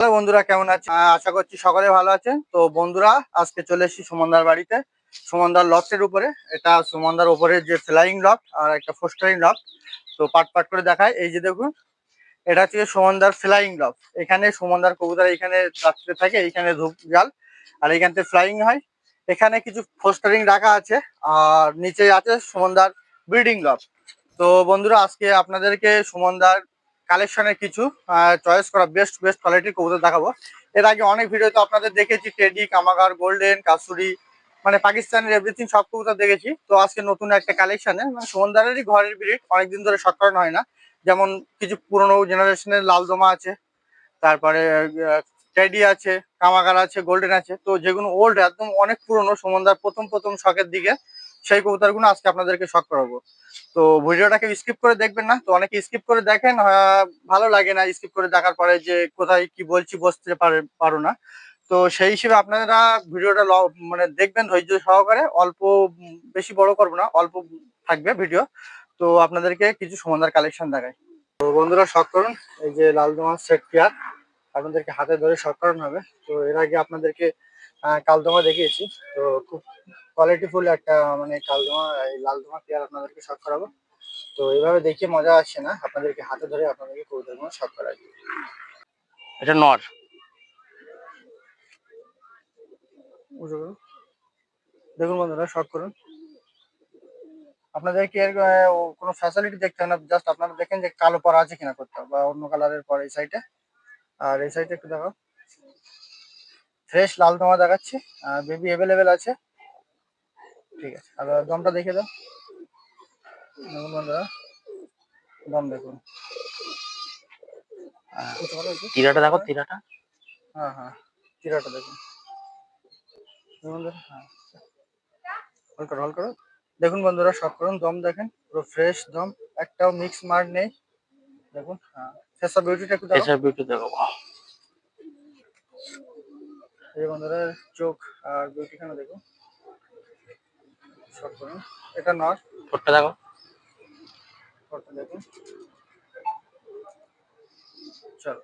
Hello বন্ধুরা, কেমন আছে? আশা করছি সকলে ভালো আছেন। তো বন্ধুরা, আজকে চলে এসেছি সুমনদার বাড়িতে। সুমনদার লফটের উপরে। এটা সুমনদার উপরে যে ফ্লাইং লফট আর একটা ফোস্টারিং লফট তো পাট পাট করে দেখায়। এই যে দেখুন, এটা হচ্ছে সুমনদার ফ্লাইং লফট এখানে সুমনদার কবুতর এখানে রাত্রে থাকে, এখানে ধূপ জাল, আর এখান থেকে ফ্লাইং হয়। এখানে কিছু ফোস্টারিং রাখা আছে, আর নিচে আছে সুমনদার ব্রিডিং লফট তো বন্ধুরা, আজকে আপনাদেরকে সুমনদার কালেকশনের কিছু চয়েস করা বেস্ট বেস্ট কোয়ালিটির কবুতর দেখাবো। এর আগে অনেক ভিডিওতে আপনাদের দেখেছি টেডি কামাগার গোল্ডেন কাসুরি মানে পাকিস্তানের এভরিথিং সব কবুতর দেখেছি। তো আজকে নতুন একটা কালেকশনে মানে সুমনদারেরই ঘরের ব্রিড অনেকদিন ধরে করানো হয় না। যেমন কিছু পুরনো জেনারেশনের লালদমা আছে, তারপরে টেডি আছে কামাগার আছে গোল্ডেন আছে। তো যেগুলো ওল্ড একদম অনেক পুরনো সুমনদার প্রথম প্রথম শখের দিকে। সেই কবুতরগুলো আজকে আপনাদেরকে শখ করাবো। তো ভিডিওটাকে স্কিপ করে দেখবেন না, তো অনেকে স্কিপ করে দেখেন ভালো লাগে না স্কিপ করে দেখার পরে যে কোথায় কি বলছি বসতে পারে না। তো সেই হিসেবে আপনারা ভিডিওটা মানে দেখবেন ধৈর্য সহকারে, অল্প বেশি বড় করব না, অল্প থাকবে ভিডিও। তো আপনাদেরকে কিছু সমানদার কালেকশন দেখাই। তো বন্ধুরা, শখ করুন, এই যে লাল দোমা সেট পেয়ার, আপনাদেরকে হাতে ধরে শখ করানো হবে। তো এর আগে আপনাদেরকে কালদমা দেখিয়েছি, তো খুব কোয়ালিটিফুল একটা মানে কালদমা এই লাল দোমা পেয়ার আপনাদেরকে শখ করাবো। তো এইভাবে দেখিয়ে মজা আসছে না আপনাদেরকে হাতে ধরে আপনাদেরকে কবুতরগুলো শখ করাই এটা নর? দেখুন বন্ধুরা শখ করুন। আপনাদেরকে এর কোনো ফ্যাসিলিটি দেখতে হয় না? জাস্ট আপনারা দেখেন যে কালো পরা আছে কিনা করতে বা অন্য কালারের পর এই সাইডে আর এই সাইডে একটু দেখো ফ্রেশ লাল দমা দেখাচ্ছি বেবি অ্যাভেলেবেল আছে। ঠিক আছে। আর দমটা দেখে দাও। দেখুন বন্ধুরা দম দেখুন? তিরাটা দেখো তিরাটা। হ্যাঁ হ্যাঁ চিরাটা দেখুন। বন্ধুরা, হ্যাঁ হল করো হল করো। দেখুন বন্ধুরা সব করুন দম দেখেন পুরো ফ্রেশ দম। একটাও মিক্স মার নেই। দেখুন হ্যাঁ ফেস অফ বিউটিটা একটু দেখো। বিউটি দেখো এই বন্ধুরা চোখ আর বিউটিখানে দেখুন করুন। এটা দেখো। চলো।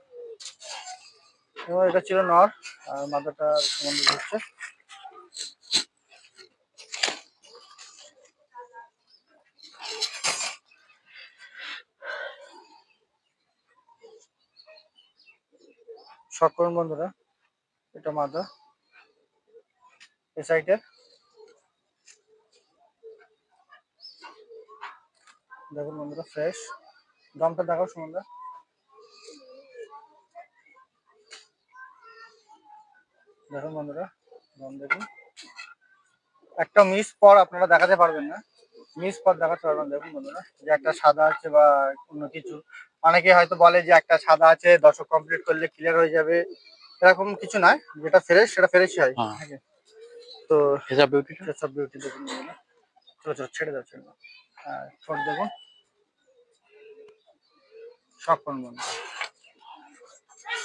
এবার এটা ছিল নর আর মাথাটা সম্বন্ধে শখ করুন বন্ধুরা। এটা মাথা। এ সাইডের দেখুন বন্ধুরা ফ্রেশ দামটা দেখাও সুমন্দা। দেখুন বন্ধুরা দাম দেখুন। একটা মিস পর আপনারা দেখাতে পারবেন না। মিস পর দেখাতে পারবেন দেখুন বন্ধুরা যে একটা সাদা আছে বা অন্য কিছু। অনেকে হয়তো বলে যে একটা সাদা আছে দশক কমপ্লিট করলে ক্লিয়ার হয়ে যাবে। এরকম কিছু নয় যেটা ফ্রেশ সেটা ফ্রেশই হয়। হ্যাঁ। তো এসব বিউটিটা সব বিউটি দেখুন। চলো চলো ছেড়ে দাও ছেড়ে দাও। ঠোঁট শখ করুন বন্ধু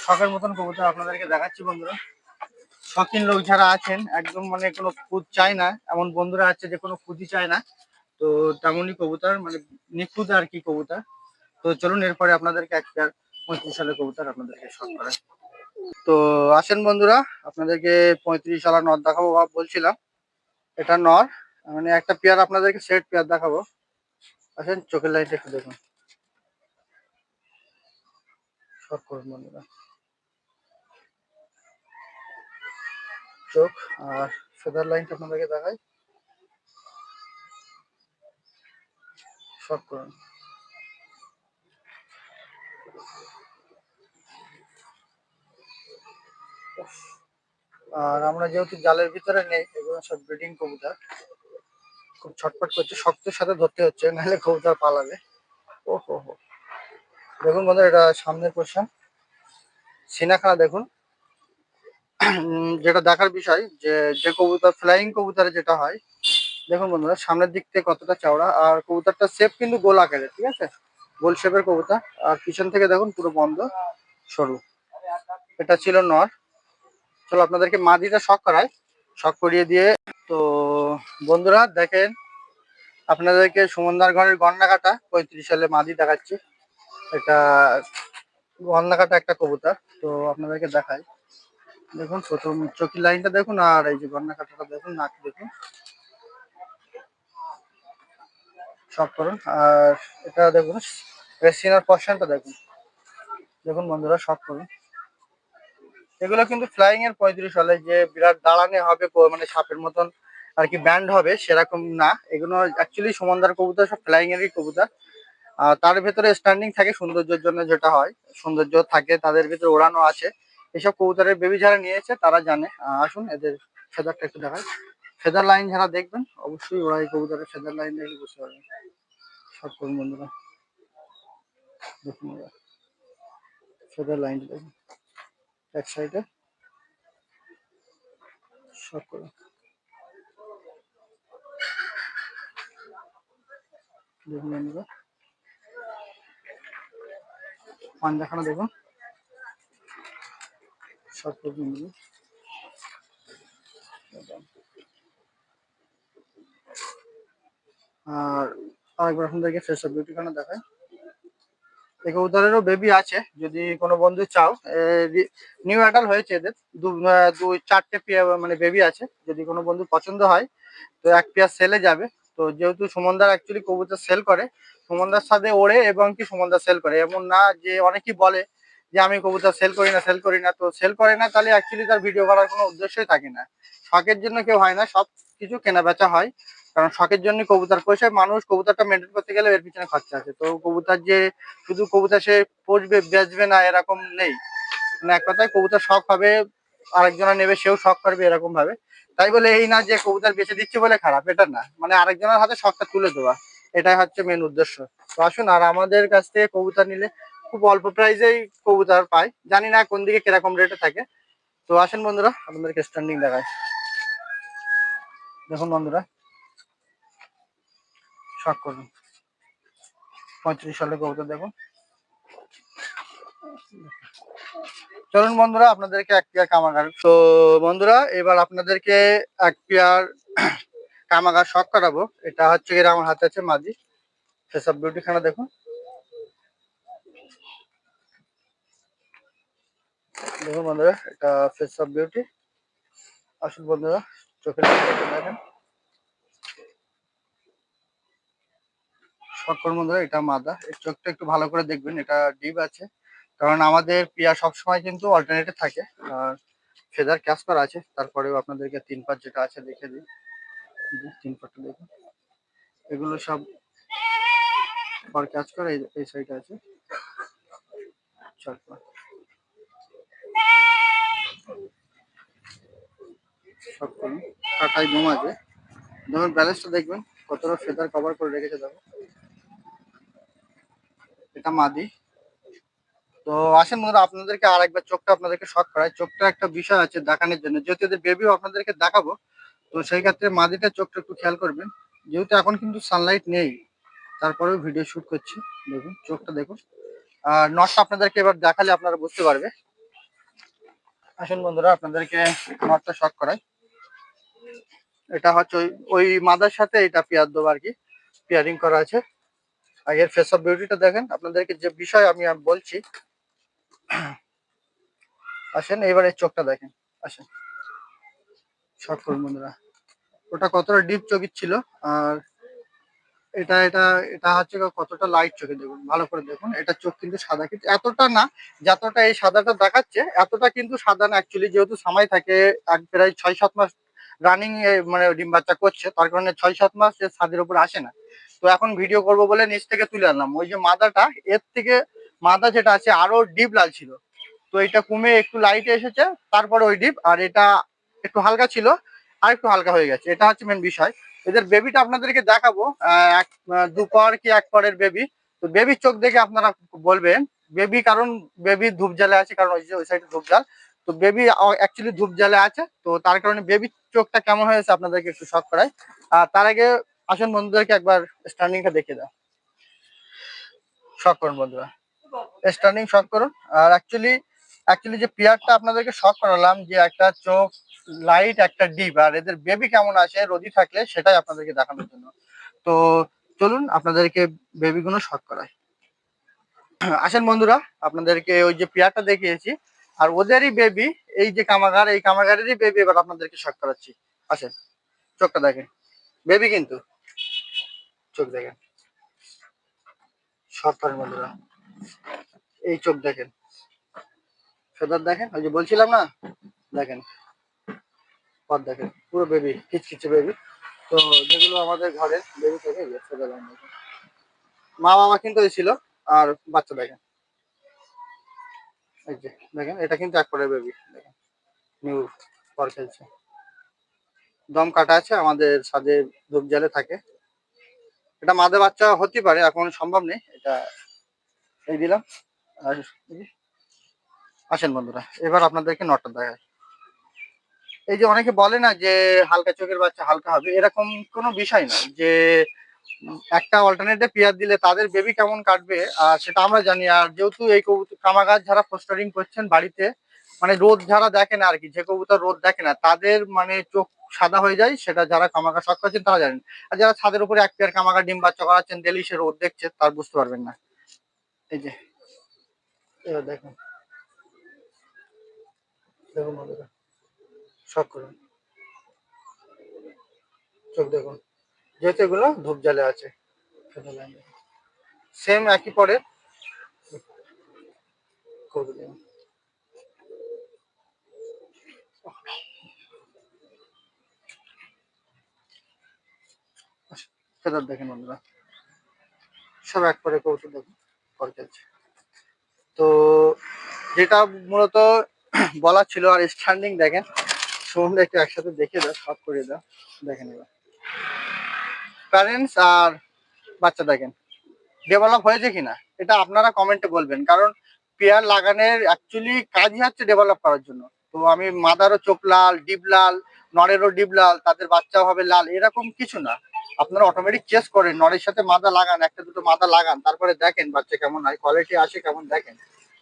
শখের মতন কবুতর আপনাদেরকে দেখাচ্ছি বন্ধুরা। শখিন লোক যারা আছেন, একদম মানে কোনো খুদ চায় না, এমন বন্ধুরা আছে যে কোনো খুদই চায় না। তো তেমনই কবুতর মানে নিখুঁত আর কি কবুতর। তো চলুন, এরপরে আপনাদেরকে একটা পঁয়ত্রিশ সালের কবুতর আপনাদেরকে শখ করাই তো আসেন বন্ধুরা, আপনাদেরকে পঁয়ত্রিশ সালের নর দেখাবো, বলছিলাম। এটা নর মানে একটা পেয়ার আপনাদেরকে সেট পেয়ার দেখাবো। আসেন, চোখের লাইনটা একটু দেখুন। শর্ট করুন বন্ধুরা। চোখ আর ফেদার লাইনটা আপনাদেরকে দেখাই। শর্ট করুন। আর আমরা যেহেতু জালের ভিতরে নেই, এগুলো সব ব্রিডিং কবুতর। খুব ছটফট করছে, শক্তের সাথে ধরতে হচ্ছে, নাহলে কবুতর পালাবে। ও হো হো। দেখুন বন্ধুরা, এটা সামনের পোর্শন সিনাখানা দেখুন। যেটা দেখার বিষয়, যে যে কবুতর ফ্লাইং কবুতরে যেটা হয়, দেখুন বন্ধুরা, সামনের দিক থেকে কতটা চওড়া, আর কবুতরটা শেপ কিন্তু গোল আকারের, ঠিক আছে? গোল শেপের কবুতর। আর পিছন থেকে দেখুন, পুরো বন্ধ, সরু। এটা ছিল নর। চলো আপনাদেরকে মাদিটা শখ করায় শখ করিয়ে দিয়ে। তো বন্ধুরা, দেখেন, আপনাদেরকে সুমনদার ঘরের গন্ডা কাটা পঁয়ত্রিশ সালে মাদি দেখাচ্ছি। এটা গন্ডা কাটা একটা কবুতর, তো আপনাদেরকে দেখাই। দেখুন, প্রথম চোখের লাইনটা দেখুন, আর এই যে গন্ডা কাটাটা দেখুন, নাক দেখুন। সব করুন, আর এটা দেখুন রেসিনার পশনটা দেখুন। দেখুন বন্ধুরা সব করুন। এগুলো কিন্তু ফ্লাইং এর পঁয়ত্রিশ হলে যে বিরাট দাঁড়ানে হবে মানে সাপের মতন আর কি ব্যান্ড হবে, সেরকম না। এগুলো অ্যাকচুয়ালি সমন্দার কবুতর, সব ফ্লাইং এরই কবুতর। আর তার ভেতরে স্ট্যান্ডিং থাকে সৌন্দর্যের জন্য যেটা হয়। সৌন্দর্য থাকে, তাদের ভিতরে ওড়ানো আছে। এসব কবুতরের বেবি যারা নিয়েছে, তারা জানে। আসুন এদের ফেদারটা একটু দেখায় ফেদার লাইন যারা দেখবেন, অবশ্যই ওরা এই কবুতরের ফেদার লাইন দেখলে বুঝতে পারবেন সব বন্ধুরা, দেখুন ফেদার লাইনটা দেখুন। এক সাইডে। করুন দেখুন বন্ধুরা পাঞ্জাখানা দেখুন বন্ধুরা আর আরেকবার আপনাদেরকে ফেস অফ বিউটিখানা দেখায়? এই কবুতরেরও বেবি আছে, যদি কোনো বন্ধু চাও। নিউ অ্যাডাল হয়েছে এদের। দু চারটে পেয়ার মানে বেবি আছে, যদি কোনো বন্ধু পছন্দ হয়, তো এক পেয়ার সেলে যাবে। তো যেহেতু সুমনদার অ্যাকচুয়ালি কবুতর সেল করে, সুমনদার সাথে ওড়ে এবং কি সুমনদার সেল করে। এমন না যে অনেকেই বলে যে, আমি কবুতর সেল করি না সেল করি না। তো সেল করে না, তাহলে অ্যাকচুয়ালি তার ভিডিও করার কোনো উদ্দেশ্যই থাকে না। শখের জন্য কেউ হয় না, সব কিছু কেনা বেচা হয়। কারণ শখের জন্য কবুতর পোষে মানুষ কবুতরটা মেনটেন করতে গেলে এর পিছনে খরচা আছে। তো কবুতর যে শুধু কবুতর সে পচবে বেচবে না, এরকম নেই। মানে এক কথায় কবুতর শখ হবে, আরেকজনা নেবে, সেও শখ করবে এরকম ভাবে তাই বলে এই না যে কবুতর বেচে দিচ্ছে বলে খারাপ, এটা না। মানে আরেকজনের হাতে শখটা তুলে দেওয়া, এটাই হচ্ছে মেন উদ্দেশ্য। তো আসুন, আর আমাদের কাছ থেকে কবুতর নিলে খুব অল্প প্রাইসেই কবুতর পাই জানি না কোন দিকে কীরকম রেটে থাকে। তো আসেন বন্ধুরা, আপনাদেরকে স্ট্যান্ডিং দেখায় দেখুন বন্ধুরা। শখ করুন পঁয়ত্রিশ সালে কবুতর দেখুন চলুন বন্ধুরা, আপনাদেরকে এক পেয়ার কামাগার। তো বন্ধুরা, এবার আপনাদেরকে এক পেয়ার কামাগার শখ করাবো। এটা হচ্ছে গিয়ে আমার হাতে আছে মাদি সেসব বিউটি খানা দেখুন। দেখুন বন্ধুরা, এটা ফেস অফ বিউটি আসুন বন্ধুরা, চোখের দেখেন সকল বন্ধুরা এটা মাদা। এর চোখটা একটু ভালো করে দেখবেন, এটা ডিপ আছে। কারণ আমাদের পিয়া সবসময় কিন্তু অল্টারনেটে থাকে। আর ফেদার ক্যাশ করা আছে, তারপরেও আপনাদেরকে তিন পাট যেটা আছে দেখে দিই। তিন পাটটা দেখুন। এগুলো সব পর ক্যাচ করে, এই- এই সাইডে আছে। চার পাট সব কাটাই বোম আছে যেমন ব্যালেন্সটা দেখবেন, কতটা ফেদার কভার করে রেখেছে দেখো। এটা মাদি। তো আসেন বন্ধুরা, আপনাদেরকে আর একবার চোখটা আপনাদেরকে শখ করায় চোখটা একটা বিষয় আছে দেখানোর জন্য। যেহেতু এদের বেবিও আপনাদেরকে দেখাবো, তো সেই ক্ষেত্রে মাদিটা চোখটা একটু খেয়াল করবেন। যেহেতু এখন কিন্তু সানলাইট নেই, তারপরেও ভিডিও শুট করছি। দেখুন, চোখটা দেখুন। আর নটটা আপনাদেরকে এবার দেখালে আপনারা বুঝতে পারবে। আসুন বন্ধুরা, আপনাদেরকে নটটা শখ করাই। এটা হচ্ছে ওই মাদার সাথে এটা পেয়ার দেবো আর কি। পেয়ারিং করা আছে। আর এর ফেস অফ বিউটিটা দেখেন, আপনাদেরকে যে বিষয় আমি বলছি, আসেন এবারে চোখটা দেখেন, আসেন। শর্ট বন্ধুরা। ওটা কতটা ডিপ চোখের ছিল, আর এটা এটা এটা হচ্ছে কতটা লাইট চোখে দেখুন, ভালো করে দেখুন। এটা চোখ কিন্তু সাদা, কিন্তু এতটা না, যতটা এই সাদাটা দেখাচ্ছে, এতটা কিন্তু সাদা না। অ্যাকচুয়ালি যেহেতু সময় থাকে, এক প্রায় ছয় সাত মাস রানিং মানে ডিম বাচ্চা করছে, তার কারণে ছয় সাত মাস এর ছাদের উপর আসে না। তো এখন ভিডিও করব বলে নিচ থেকে তুলে আনলাম। ওই যে মাদাটা, এর থেকে মাদা যেটা আছে, আরও ডিপ লাল ছিল। তো এটা কমে একটু লাইটে এসেছে, তারপরে ওই ডিপ আর এটা একটু হালকা ছিল, আর একটু হালকা হয়ে গেছে। এটা হচ্ছে মেন বিষয়। এদের বেবিটা আপনাদেরকে দেখাবো এক দু কি এক পরের বেবি তো বেবির চোখ দেখে আপনারা বলবেন বেবি কারণ বেবি ধূপ জালে আছে, কারণ ওই যে, ওই সাইডে ধূপ জাল তো বেবি অ্যাকচুয়ালি ধূপ জালে আছে। তো তার কারণে বেবির চোখটা কেমন হয়েছে আপনাদেরকে একটু শখ করাই। আর তার আগে আসুন বন্ধুদেরকে একবার স্ট্যান্ডিংটা দেখে দাও। শখ করুন বন্ধুরা। স্ট্যান্ডিং শখ করুন। আর অ্যাকচুয়ালি অ্যাকচুয়ালি যে পেয়ারটা আপনাদেরকে শখ করালাম যে একটা চোখ লাইট একটা ডিপ আর এদের বেবি কেমন আছে, রোদি থাকলে সেটাই আপনাদেরকে দেখানোর জন্য। তো চলুন আপনাদেরকে বেবিগুলো শখ করাই। আসেন বন্ধুরা, আপনাদেরকে ওই যে পেয়ারটা দেখিয়েছি। আর ওদেরই বেবি এই যে কামাগার, এই কামাগারেরই বেবি এবার আপনাদেরকে শখ করাচ্ছি। আসেন, চোখটা দেখেন। বেবি কিন্তু। চোখ দেখেন। করেন বন্ধুরা এই চোখ দেখেন। ফেদার দেখেন? ওই যে বলছিলাম না? দেখেন। পথ দেখেন। পুরো বেবি কিচকিচে বেবি তো যেগুলো আমাদের ঘরের বেবি থেকে ফেদার মা বাবা কিন্তু ছিল, আর বাচ্চা দেখেন। এই যে দেখেন, এটা কিন্তু এক করে বেবি দেখেন। নিউ পর খেলছে। দম কাটা আছে, আমাদের সাদে ধূপ জালে থাকে। এটা মাদে বাচ্চা হতে পারে এখন সম্ভব নেই। এটা এই দিলাম। আসেন বন্ধুরা, এবার আপনাদেরকে নটটা দেখায় এই যে অনেকে বলে না যে হালকা চোখের বাচ্চা হালকা হবে, এরকম কোনো বিষয় না যে একটা অল্টারনেটে পেয়ার দিলে তাদের বেবি কেমন কাটবে, আর সেটা আমরা জানি। আর যেহেতু এই কামাগাছ যারা ফোস্টারিং করছেন বাড়িতে মানে রোদ যারা দেখে না আর কি যে কবুতর রোদ দেখে না, তাদের মানে চোখ সাদা হয়ে যায়, সেটা যারা কামাকা শখ করছেন তারা জানেন। আর যারা ছাদের উপরে এক পেয়ার কামাগা ডিম বাচ্চা করাচ্ছেন ডেলি সে রোদ দেখছে, তার বুঝতে পারবেন না। এই যে, এবার দেখুন। দেখুন শখ করুন। চোখ দেখুন, যেহেতু এগুলো ধূপ জালে আছে সেম একই পরে ফেরত দেখেন বন্ধুরা। সব এক পরে কৌশল দেখুন করে তো যেটা মূলত বলা ছিল আর স্ট্যান্ডিং দেখেন সুমন একটু একসাথে দেখে দাও, সব করে দাও, দেখেন এবার। প্যারেন্টস আর বাচ্চা দেখেন ডেভেলপ হয়েছে কিনা, এটা আপনারা কমেন্টে বলবেন। কারণ পেয়ার লাগানোর অ্যাকচুয়ালি কাজই হচ্ছে ডেভেলপ করার জন্য। তো আমি মাদারও চোখ লাল ডিপ লাল নরেরও ডিপ লাল তাদের বাচ্চাও হবে লাল, এরকম কিছু না। আপনারা অটোমেটিক চেস করেন নরের সাথে মাদা লাগান, একটা দুটো মাদা লাগান, তারপরে দেখেন বাচ্চা কেমন হয় কোয়ালিটি আসে কেমন দেখেন।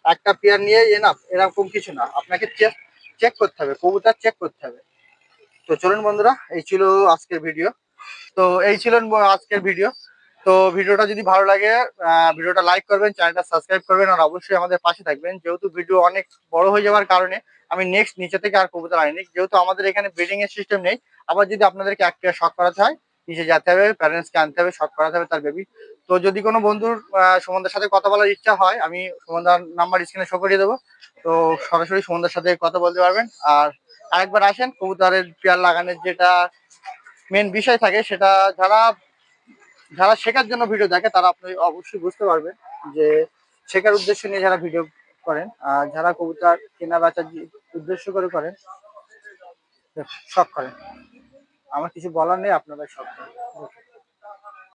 একটা পেয়ার নিয়ে এনাফ এরকম কিছু না, আপনাকে চেক চেক করতে হবে, কবুতর চেক করতে হবে। তো চলুন বন্ধুরা, এই ছিল আজকের ভিডিও তো এই ছিল আজকের ভিডিও তো ভিডিওটা যদি ভালো লাগে ভিডিওটা লাইক করবেন চ্যানেলটা সাবস্ক্রাইব করবেন, আর অবশ্যই আমাদের পাশে থাকবেন। যেহেতু ভিডিও অনেক বড় হয়ে যাওয়ার কারণে, আমি নেক্সট নিচে থেকে আর কবুতর আনিনি। যেহেতু আমাদের এখানে ব্রিডিং এর সিস্টেম নেই, আবার যদি আপনাদেরকে এক পেয়ার শখ করাতে হয় নিচে যেতে হবে প্যারেন্টসকে আনতে হবে শখ করাতে হবে তার বেবি তো যদি কোনো বন্ধুর সুমনদার সাথে কথা বলার ইচ্ছা হয়, আমি সুমনদার নাম্বার স্ক্রিনে শো করিয়ে দেবো। তো সরাসরি সুমনদার সাথে কথা বলতে পারবেন। আর আরেকবার আসেন, কবুতরের পেয়ার লাগানোর যেটা মেন বিষয় থাকে, সেটা যারা যারা শেখার জন্য ভিডিও দেখে, তারা আপনি অবশ্যই বুঝতে পারবেন যে শেখার উদ্দেশ্য নিয়ে যারা ভিডিও করেন, আর যারা কবুতর কেনা বেচার উদ্দেশ্য করে করেন শখ করেন। আমার কিছু বলার নেই আপনারা করেন